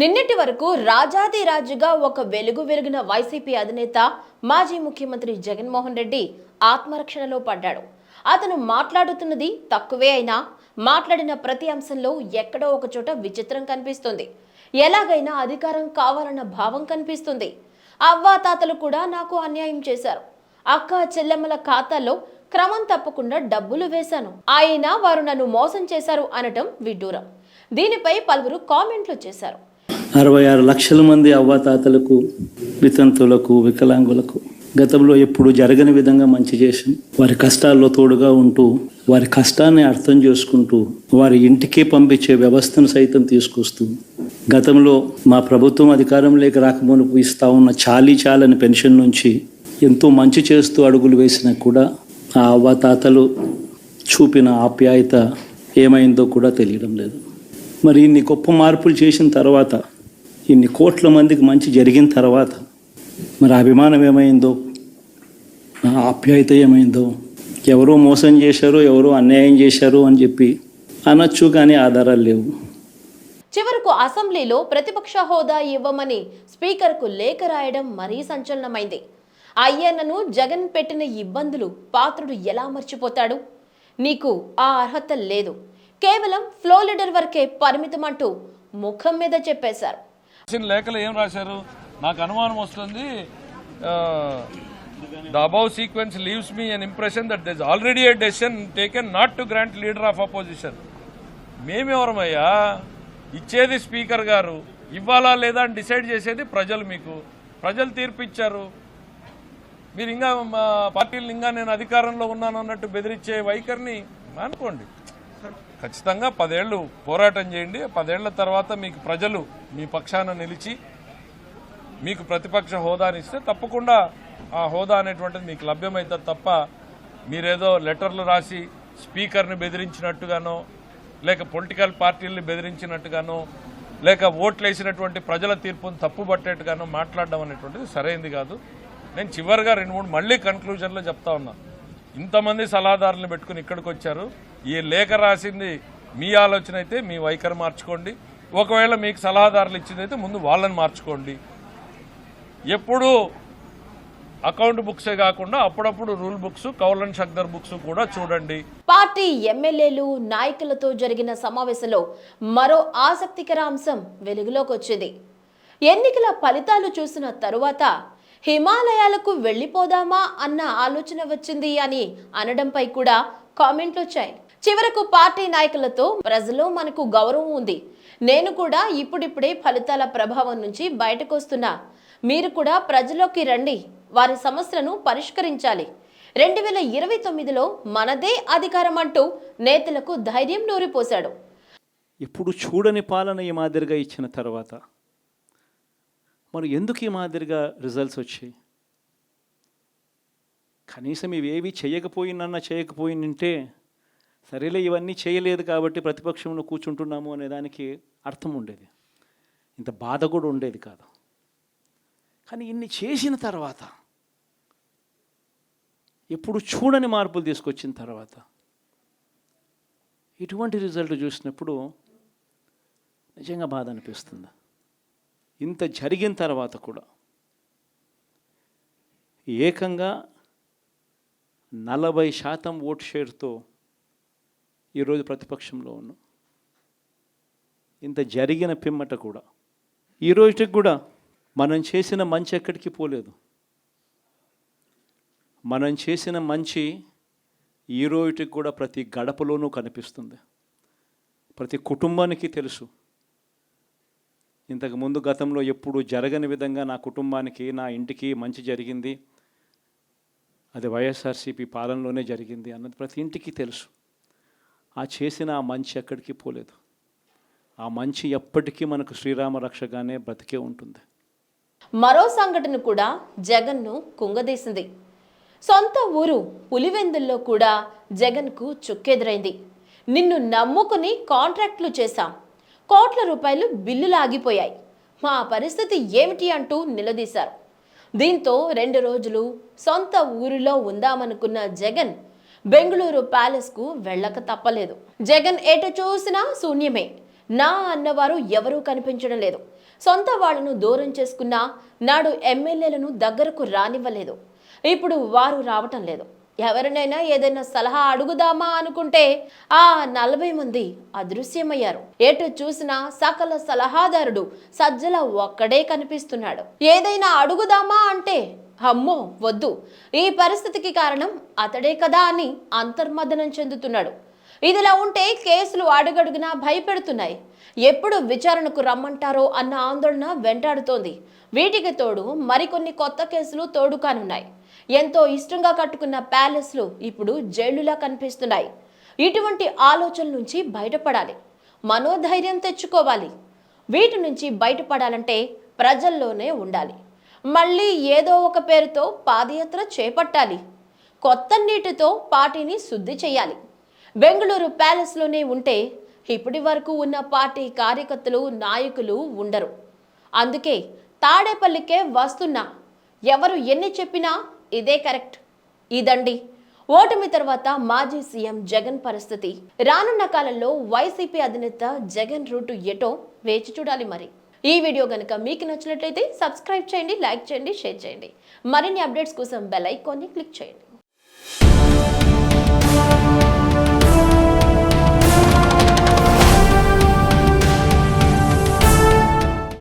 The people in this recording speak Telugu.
నిన్నటి వరకు రాజాది రాజుగా ఒక వెలుగు వెలిగిన వైసీపీ అధినేత మాజీ ముఖ్యమంత్రి జగన్మోహన్ రెడ్డి ఆత్మరక్షణలో పడ్డాడు. అతను మాట్లాడుతున్నది తక్కువే అయినా మాట్లాడిన ప్రతి అంశంలో ఎక్కడో ఒకచోట విచిత్రం కనిపిస్తుంది. ఎలాగైనా అధికారం కావాలన్న భావం కనిపిస్తుంది. అవ్వాతాతలు కూడా నాకు అన్యాయం చేశారు. అక్క చెల్లెమ్మల ఖాతాల్లో క్రమం తప్పకుండా డబ్బులు వేశాను. అయినా వారు నన్ను మోసం చేశారు అనటం విడ్డూరం. దీనిపై పలువురు కామెంట్లు చేశారు. అరవై ఆరు లక్షల మంది అవ్వాతాతలకు వితంతులకు వికలాంగులకు గతంలో ఎప్పుడు జరగని విధంగా మంచి చేసి వారి కష్టాల్లో తోడుగా ఉంటూ వారి కష్టాన్ని అర్థం చేసుకుంటూ వారి ఇంటికే పంపించే వ్యవస్థను సైతం తీసుకొస్తూ గతంలో మా ప్రభుత్వం అధికారంలోకి రాకమునుపు ఇస్తా ఉన్న చాలీ చాలని పెన్షన్ నుంచి ఎంతో మంచి చేస్తూ అడుగులు వేసినా కూడా ఆ అవ్వాతాతలు చూపిన ఆప్యాయత ఏమైందో కూడా తెలియడం లేదు. మరి ఇన్ని గొప్ప మార్పులు చేసిన తర్వాత ఇన్ని కోట్ల మందికి మంచి జరిగిన తర్వాత మరి అభిమానం ఏమైందో ఆప్యాయత ఏమైందో ఎవరో మోసం చేశారు ఎవరో అన్యాయం చేశారు అని చెప్పి అనొచ్చు కానీ ఆధారాలు లేవు. చివరకు అసెంబ్లీలో ప్రతిపక్ష హోదా ఇవ్వమని స్పీకర్కు లేఖ రాయడం మరీ సంచలనమైంది. అయ్యన్నను జగన్ పెట్టిన ఇబ్బందులు పాత్రుడు ఎలా మర్చిపోతాడు? నీకు ఆ అర్హత లేదు. కేవలం ఫ్లో లీడర్ వరకే పరిమితమంటూ ముఖం మీద చెప్పేశారు. లేఖలు ఏం రాశారు? నాకు అనుమానం వస్తుంది. The above sequence leaves me an impression that this already a decision taken not to grant leader of opposition మేమెవరమయ్యా? ఇచ్చేది స్పీకర్ గారు. ఇవ్వాలా లేదా అని డిసైడ్ చేసేది ప్రజలు మీకు. ప్రజలు తీర్పిచ్చారు. మీరు ఇంకా పార్టీలు ఇంకా నేను అధికారంలో ఉన్నాను అన్నట్టు బెదిరించే వైఖరిని అనుకోండి ఖచ్చితంగా పదేళ్ళు పోరాటం చేయండి. పదేళ్ళ తర్వాత మీకు ప్రజలు మీ పక్షాన నిలిచి మీకు ప్రతిపక్ష హోదానిస్తే తప్పకుండా ఆ హోదా అనేటువంటిది మీకు లభ్యమవుతుంది తప్ప మీరేదో లెటర్లు రాసి స్పీకర్ని బెదిరించినట్టుగానో లేక పొలిటికల్ పార్టీల్ని బెదిరించినట్టుగానో లేక ఓట్లు వేసినటువంటి ప్రజల తీర్పును తప్పుపట్టేట్టుగానో మాట్లాడడం అనేటువంటిది సరైంది కాదు. నేను చివరిగా రెండు మూడు మళ్ళీ కన్క్లూజన్లో చెప్తా ఉన్నా. ఇంతమంది సలహాదారులను పెట్టుకుని ఇక్కడికి వచ్చారు. ఈ లేఖ రాసింది మీ ఆలోచన అయితే మీ వైఖరి మార్చుకోండి. ఒకవేళ మీకు సలహాదారులు ఇచ్చిందైతే ముందు వాళ్ళని మార్చుకోండి. ఎప్పుడూ అకౌంట్ బుక్సే కాకుండా అప్పుడప్పుడు రూల్ బుక్స్ కౌలన్ షక్దర్ బుక్స్ కూడా చూడండి. పార్టీ ఎమ్మెల్యేలు నాయకులతో జరిగిన సమావేశంలో మరో ఆసక్తికర అంశం వెలుగులోకి వచ్చింది. ఎన్నికల ఫలితాలు చూసిన తరువాత హిమాలయాలకు వెళ్ళిపోదామా అన్న ఆలోచన వచ్చింది అని అనడంపై కూడా కామెంట్లు వచ్చాయి. చివరకు పార్టీ నాయకులతో ప్రజల్లో మనకు గౌరవం ఉంది. నేను కూడా ఇప్పుడిప్పుడే ఫలితాల ప్రభావం నుంచి బయటకు వస్తున్నా మీరు కూడా ప్రజలోకి రండి. వారి సమస్యలను పరిష్కరించాలి. రెండు వేల ఇరవై తొమ్మిదిలో మనదే అధికారం అంటూ నేతలకు ధైర్యం నూరిపోశాడు. ఎప్పుడు చూడని పాలన ఈ మాదిరిగా ఇచ్చిన తర్వాత మరి ఎందుకు ఈ మాదిరిగా రిజల్ట్స్ వచ్చాయి? కనీసం ఇవేవి చేయకపోయినన్నా చేయకపోయినంటే సరేలే ఇవన్నీ చేయలేదు కాబట్టి ప్రతిపక్షంలో కూర్చుంటున్నాము అనే దానికి అర్థం ఉండేది. ఇంత బాధ కూడా ఉండేది కాదు. కానీ ఇన్ని చేసిన తర్వాత ఎప్పుడు చూడని మార్పులు తీసుకొచ్చిన తర్వాత ఇటువంటి రిజల్ట్ చూసినప్పుడు నిజంగా బాధ అనిపిస్తుంది. ఇంత జరిగిన తర్వాత కూడా ఏకంగా నలభై శాతం ఓట్ షేర్తో ఈరోజు ప్రతిపక్షంలో ఉన్నాం. ఇంత జరిగిన పిమ్మట కూడా ఈ రోజుకి కూడా మనం చేసిన మంచి ఎక్కడికి పోలేదు. మనం చేసిన మంచి ఈ రోజుకి కూడా ప్రతి గడపలోనూ కనిపిస్తుంది. ప్రతి కుటుంబానికి తెలుసు. ఇంతకు ముందు గతంలో ఎప్పుడు జరగని విధంగా నా కుటుంబానికి నా ఇంటికి మంచి జరిగింది. అది వైఎస్ఆర్సీపీ పాలనలోనే జరిగింది అన్నది ప్రతి ఇంటికి తెలుసు. ఆ చేసిన ఆ మంచి ఎక్కడికి పోలేదు. ఆ మంచి ఎప్పటికీ మనకు శ్రీరామ రక్షగానే బ్రతికే ఉంటుంది. మరో సంఘటన కూడా జగన్ను కుంగదీసింది. సొంత ఊరు పులివెందుల్లో కూడా జగన్కు చుక్కెదురైంది. నిన్ను నమ్ముకుని కాంట్రాక్ట్లు చేశాం. కోట్ల రూపాయలు బిల్లులు ఆగిపోయాయి. మా పరిస్థితి ఏమిటి అంటూ నిలదీశారు. దీంతో రెండు రోజులు సొంత ఊరిలో ఉందామనుకున్న జగన్ బెంగళూరు ప్యాలెస్కు వెళ్ళక తప్పలేదు. జగన్ ఎటు చూసినా శూన్యమే. నా అన్నవారు ఎవరూ కనిపించడం లేదు. సొంత వాళ్ళను దూరం చేసుకున్నా నాడు ఎమ్మెల్యేలను దగ్గరకు రానివ్వలేదు. ఇప్పుడు వారు రావటం లేదు. ఎవరినైనా ఏదైనా సలహా అడుగుదామా అనుకుంటే ఆ నలభై మంది అదృశ్యమయ్యారు. ఎటు చూసినా సకల సలహాదారుడు సజ్జల ఒక్కడే కనిపిస్తున్నాడు. ఏదైనా అడుగుదామా అంటే అమ్మో వద్దు. ఈ పరిస్థితికి కారణం అతడే కదా అని అంతర్మదనం చెందుతున్నాడు. ఇదిలా ఉంటే కేసులు అడుగడుగునా భయపెడుతున్నాయి. ఎప్పుడు విచారణకు రమ్మంటారో అన్న ఆందోళన వెంటాడుతోంది. వీటికి తోడు మరికొన్ని కొత్త కేసులు తోడు కానున్నాయి ఎంతో ఇష్టంగా కట్టుకున్న ప్యాలెస్లు ఇప్పుడు జైలులా కనిపిస్తున్నాయి. ఇటువంటి ఆలోచనల నుంచి బయటపడాలి. మనోధైర్యం తెచ్చుకోవాలి. వీటి నుంచి బయటపడాలంటే ప్రజల్లోనే ఉండాలి. మళ్ళీ ఏదో ఒక పేరుతో పాదయాత్ర చేపట్టాలి. కొత్త నీటితో పార్టీని శుద్ధి చేయాలి. బెంగళూరు ప్యాలెస్లోనే ఉంటే ఇప్పటి వరకు ఉన్న పార్టీ కార్యకర్తలు నాయకులు ఉండరు. అందుకే తాడేపల్లికే వస్తున్నా. ఎవరు ఎన్ని చెప్పినా ఇదే కరెక్ట్. ఇదండి. ఓటమి తర్వాత మాజీ సీఎం జగన్ పరిస్థితి. రానున్న కాలంలో వైసీపీ అధినేత జగన్ రూటు ఎటో వేచి చూడాలి మరి. ఈ వీడియో కనుక మీకు నచ్చినట్లయితే సబ్స్క్రైబ్ చేయండి లైక్ చేయండి షేర్ చేయండి. మరిన్ని అప్డేట్స్ కోసం బెల్ ఐకాన్ని క్లిక్ చేయండి.